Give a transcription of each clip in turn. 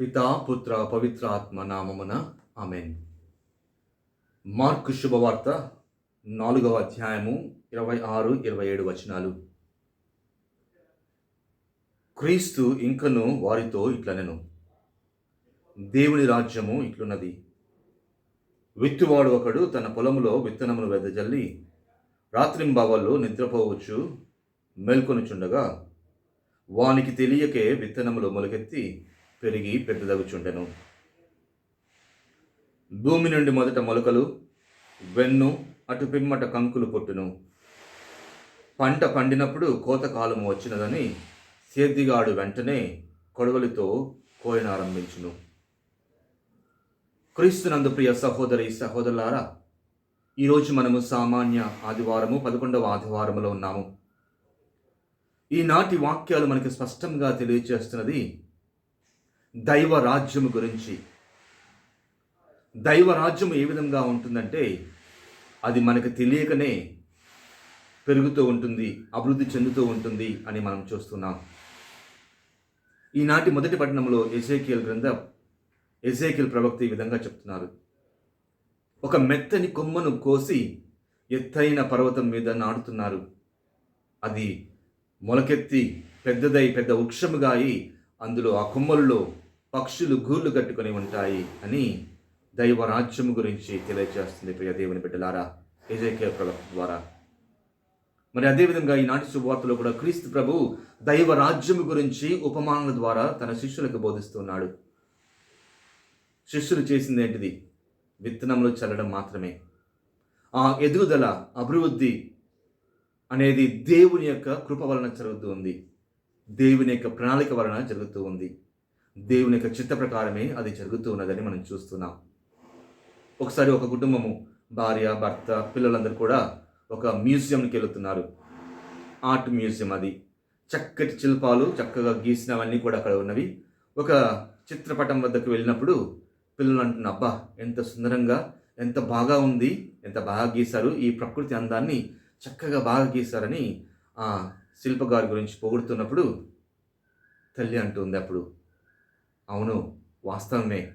పితా పుత్ర పవిత్ర ఆత్మ నామమున ఆమెన్. మార్కు శుభవార్త నాలుగవ అధ్యాయము ఇరవై ఆరు ఇరవై ఏడు వచనాలు. క్రీస్తు ఇంకను వారితో ఇట్లనెను. దేవుని రాజ్యము ఇట్లున్నది. విత్తువాడు ఒకడు తన పొలములో విత్తనమును వెదజల్లి రాత్రింబావల్లో నిద్రపోవచ్చు మేల్కొనుచుండగా వానికి తెలియకే విత్తనములు మొలకెత్తి పెరిగి పెద్దదగుచుండెను. భూమి నుండి మొదట మొలకలు వెన్ను అటు పిమ్మట కంకులు పొట్టును. పంట పండినప్పుడు కోత కాలము వచ్చినదని సేద్దిగాడు వెంటనే కొడవలితో కోయనారంభించును. క్రీస్తునందు ప్రియ సహోదరి సహోదరులారా ఈరోజు మనము సామాన్య ఆదివారము పదకొండవ ఆదివారములో ఉన్నాము. ఈనాటి వాక్యాలు మనకి స్పష్టంగా తెలియచేస్తున్నది దైవ రాజ్యము గురించి. దైవ రాజ్యము ఏ విధంగా ఉంటుందంటే అది మనకు తెలియకనే పెరుగుతూ ఉంటుంది అభివృద్ధి చెందుతూ ఉంటుంది అని మనం చూస్తున్నాం. ఈనాటి మొదటి పట్టణంలో ఎజేకియల్ గ్రంథం ఎజేకియల్ ప్రవక్త ఈ విధంగా చెప్తున్నారు. ఒక మెత్తని కొమ్మను కోసి ఎత్తైన పర్వతం మీద నాటుతున్నారు. అది మొలకెత్తి పెద్దదై పెద్ద వృక్షముగా అయి అందులో ఆ కొమ్మల్లో పక్షులు గూళ్ళు కట్టుకొని ఉంటాయి అని దైవ రాజ్యము గురించి తెలియజేస్తుంది ప్రియ దేవుని బిడ్డలారా ఏజేకే ప్రవక్త ద్వారా. మరి అదేవిధంగా ఈనాటి శుభవార్తలో కూడా క్రీస్తు ప్రభు దైవ రాజ్యము గురించి ఉపమానాల ద్వారా తన శిష్యులకు బోధిస్తున్నాడు. శిష్యులు చేసింది ఏంటిది? విత్తనంలో చల్లడం మాత్రమే. ఆ ఎదుగుదల అభివృద్ధి అనేది దేవుని యొక్క కృప వలన జరుగుతూ ఉంది. దేవుని యొక్క ప్రణాళిక వలన జరుగుతూ ఉంది. దేవుని యొక్క చిత్త ప్రకారమే అది జరుగుతూ ఉన్నదని మనం చూస్తున్నాం. ఒకసారి ఒక కుటుంబము భార్య భర్త పిల్లలందరూ కూడా ఒక మ్యూజియంకి వెళుతున్నారు. ఆర్ట్ మ్యూజియం అది. చక్కటి శిల్పాలు చక్కగా గీసినవన్నీ కూడా అక్కడ ఉన్నవి. ఒక చిత్రపటం వద్దకు వెళ్ళినప్పుడు పిల్లలు అంటున్న అబ్బా ఎంత సుందరంగా ఎంత బాగా ఉంది ఎంత బాగా గీశారు. ఈ ప్రకృతి అందాన్ని చక్కగా బాగా గీశారని ఆ శిల్పగారి గురించి పొగుడుతున్నప్పుడు తల్లి అంటుంది అప్పుడు. అవును వాస్తవమే.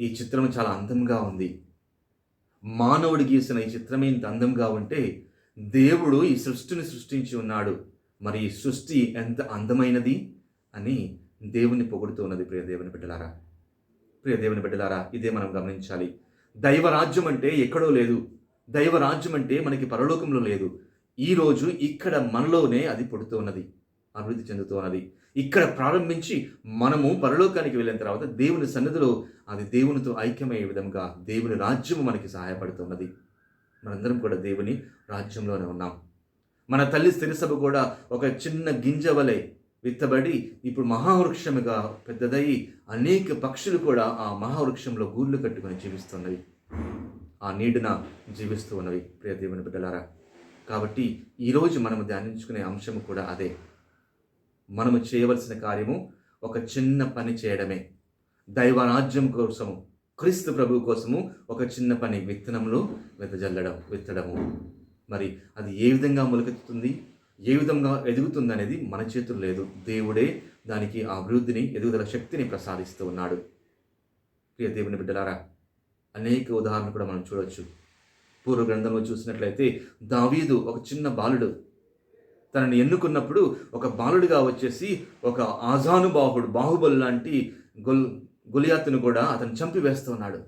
ఈ చిత్రం చాలా అందంగా ఉంది. మానవుడు గీసిన ఈ చిత్రం ఇంత అందంగా ఉంటే దేవుడు ఈ సృష్టిని సృష్టించి ఉన్నాడు. మరి ఈ సృష్టి ఎంత అందమైనది అని దేవుని పొగుడుతున్నది ప్రియ దేవుని బిడ్డలారా. ప్రియ దేవుని బిడ్డలారా ఇదే మనం గమనించాలి. దైవరాజ్యం అంటే ఎక్కడో లేదు. దైవరాజ్యం అంటే మనకి పరలోకంలో లేదు. ఈరోజు ఇక్కడ మనలోనే అది పుడుతున్నది అభివృద్ధి చెందుతూ ఉన్నది. ఇక్కడ ప్రారంభించి మనము పరలోకానికి వెళ్ళిన తర్వాత దేవుని సన్నిధిలో అది దేవునితో ఐక్యమయ్యే విధంగా దేవుని రాజ్యము మనకి సహాయపడుతున్నది. మనందరం కూడా దేవుని రాజ్యంలోనే ఉన్నాం. మన తల్లి స్థిరసభ కూడా ఒక చిన్న గింజ వలె విత్తబడి ఇప్పుడు మహావృక్షముగా పెద్దదయ్యి అనేక పక్షులు కూడా ఆ మహావృక్షంలో గూళ్ళు కట్టుకొని జీవిస్తున్నవి. ఆ నీడున జీవిస్తూ ఉన్నవి ప్రియ దేవుని బిడ్డలారా. కాబట్టి ఈరోజు మనము ధ్యానించుకునే అంశము కూడా అదే. మనము చేయవలసిన కార్యము ఒక చిన్న పని చేయడమే. దైవరాజ్యం కోసము క్రీస్తు ప్రభు కోసము ఒక చిన్న పని విత్తనంలో వెదజల్లడం విత్తడము. మరి అది ఏ విధంగా మొలకెత్తుతుంది? ఏ విధంగా ఎదుగుతుంది అనేది మన చేతులు లేదు. దేవుడే దానికి ఆ అభివృద్ధిని ఎదుగుదల శక్తిని ప్రసాదిస్తూ ఉన్నాడు. ప్రియ దేవుని బిడ్డలారా అనేక ఉదాహరణలు కూడా మనం చూడవచ్చు పూర్వ గ్రంథంలో చూసినట్లయితే దావీదు ఒక చిన్న బాలుడు. తనని ఎన్నుకున్నప్పుడు ఒక బాలుడిగా వచ్చేసి ఒక ఆజానుబాహుడు బాహుబలి లాంటి గొల్ గొలియాతును కూడా అతను చంపివేస్తూ ఉన్నాడు.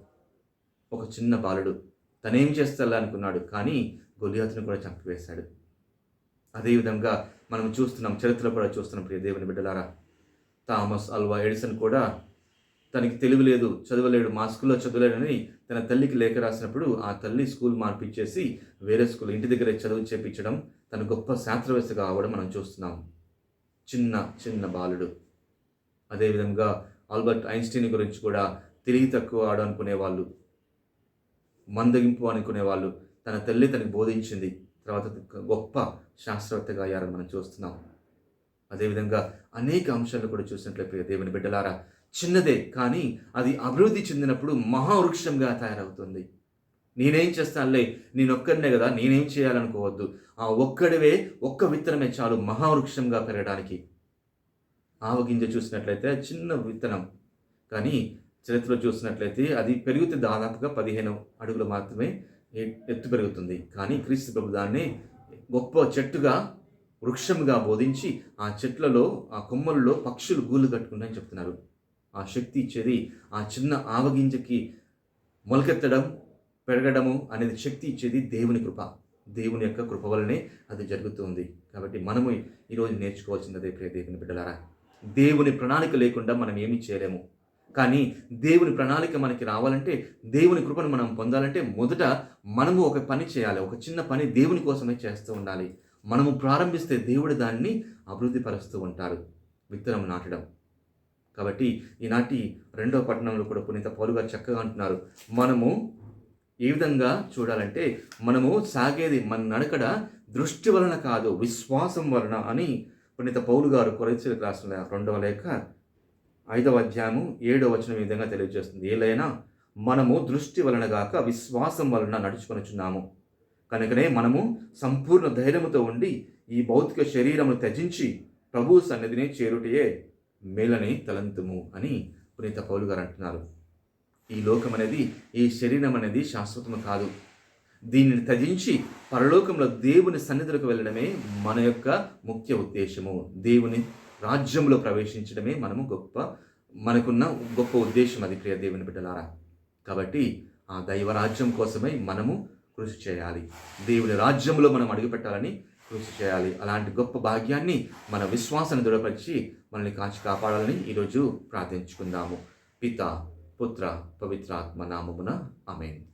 ఒక చిన్న బాలుడు. తనేం చేస్తా అనుకున్నాడు కానీ గొలియాతును కూడా చంపివేశాడు. అదేవిధంగా మనం చూస్తున్నాం చరిత్ర కూడా చూస్తున్నాం ప్రియ దేవుని బిడ్డలారా. థామస్ అల్వా ఎడిసన్ కూడా తనకి తెలివి లేదు చదవలేడు మా స్కూల్లో చదవలేడని తన తల్లికి లేఖ రాసినప్పుడు ఆ తల్లి స్కూల్ మార్పిచ్చేసి వేరే స్కూల్ ఇంటి దగ్గరే చదువు చేపించడం తన గొప్ప శాస్త్రవేత్తగా అవ్వడం మనం చూస్తున్నాం. చిన్న చిన్న బాలుడు. అదేవిధంగా ఆల్బర్ట్ ఐన్స్టీన్ గురించి కూడా తెలివి తక్కువ ఆడు అనుకునేవాళ్ళు. మందగింపు అనుకునేవాళ్ళు. తన తల్లి తనకి బోధించింది. తర్వాత గొప్ప శాస్త్రవేత్తగా అయ్యారని మనం చూస్తున్నాం. అదేవిధంగా అనేక అంశాలు కూడా చూసినట్లయితే దేవుని బిడ్డలారా చిన్నదే కానీ అది అభివృద్ధి చెందినప్పుడు మహావృక్షంగా తయారవుతుంది. నేనేం చేస్తానులే నేను కదా నేనేం చేయాలనుకోవద్దు. ఆ ఒక్కడివే ఒక్క విత్తనమే చాలు మహావృక్షంగా పెరగడానికి. ఆవగింజ చూసినట్లయితే చిన్న విత్తనం. కానీ చరిత్రలో చూసినట్లయితే అది పెరిగితే దాదాపుగా పదిహేను అడుగులు మాత్రమే ఎత్తు పెరుగుతుంది. కానీ క్రీస్తు ప్రభు దాన్ని గొప్ప చెట్టుగా వృక్షంగా బోధించి ఆ చెట్లలో ఆ కొమ్మల్లో పక్షులు గూళ్ళు కట్టుకున్నాయని చెప్తున్నారు. ఆ శక్తి ఇచ్చేది ఆ చిన్న ఆవగింజకి మొలకెత్తడం పెరగడము అనేది శక్తి ఇచ్చేది దేవుని కృప. దేవుని యొక్క కృప వలనే అది జరుగుతుంది. కాబట్టి మనము ఈరోజు నేర్చుకోవాల్సింది అదే ప్రియ దేవుని బిడ్డలారా. దేవుని ప్రణాళిక లేకుండా మనం ఏమీ చేయలేము. కానీ దేవుని ప్రణాళిక మనకి రావాలంటే దేవుని కృపను మనం పొందాలంటే మొదట మనము ఒక పని చేయాలి. ఒక చిన్న పని దేవుని కోసమే చేస్తూ ఉండాలి. మనము ప్రారంభిస్తే దేవుడు దాన్ని అభివృద్ధి పరుస్తూ ఉంటారు విత్తనం నాటడం. కాబట్టి ఈనాటి రెండవ పట్టణంలో కూడా పునీత పౌలు గారు చక్కగా అంటున్నారు. మనము ఏ విధంగా చూడాలంటే మనము సాగేది మన నడకడ దృష్టి వలన కాదు విశ్వాసం వలన అని పునీత పౌలు గారు కొరచలకు రాసిన రెండవ లేఖ ఐదవ అధ్యాయము ఏడవ వచనం ఈ విధంగా తెలియజేస్తుంది. ఏలైనా మనము దృష్టి వలన గాక విశ్వాసం వలన నడుచుకొనుచున్నాము కనుకనే మనము సంపూర్ణ ధైర్యముతో ఉండి ఈ భౌతిక శరీరమును త్యజించి ప్రభు సన్నిధిని చేరుటయే మేలనే తలంతుము అని పునీత పౌలు గారు అంటున్నారు. ఈ లోకం అనేది ఈ శరీరం అనేది శాశ్వతము కాదు. దీనిని త్యజించి పరలోకంలో దేవుని సన్నిధులకు వెళ్ళడమే మన యొక్క ముఖ్య ఉద్దేశము. దేవుని రాజ్యంలో ప్రవేశించడమే మనము గొప్ప మనకున్న గొప్ప ఉద్దేశం అది ప్రియ దేవుని బిడ్డలారా. కాబట్టి ఆ దైవ రాజ్యం కోసమై మనము కృషి చేయాలి. దేవుని రాజ్యంలో మనం అడుగుపెట్టాలని కృషి చేయాలి. అలాంటి గొప్ప భాగ్యాన్ని మన విశ్వాసాన్ని దృఢపరిచి మనల్ని కాచి కాపాడాలని ఈరోజు ప్రార్థించుకుందాము. పిత పుత్ర పవిత్రాత్మ నామమున ఆమెన్.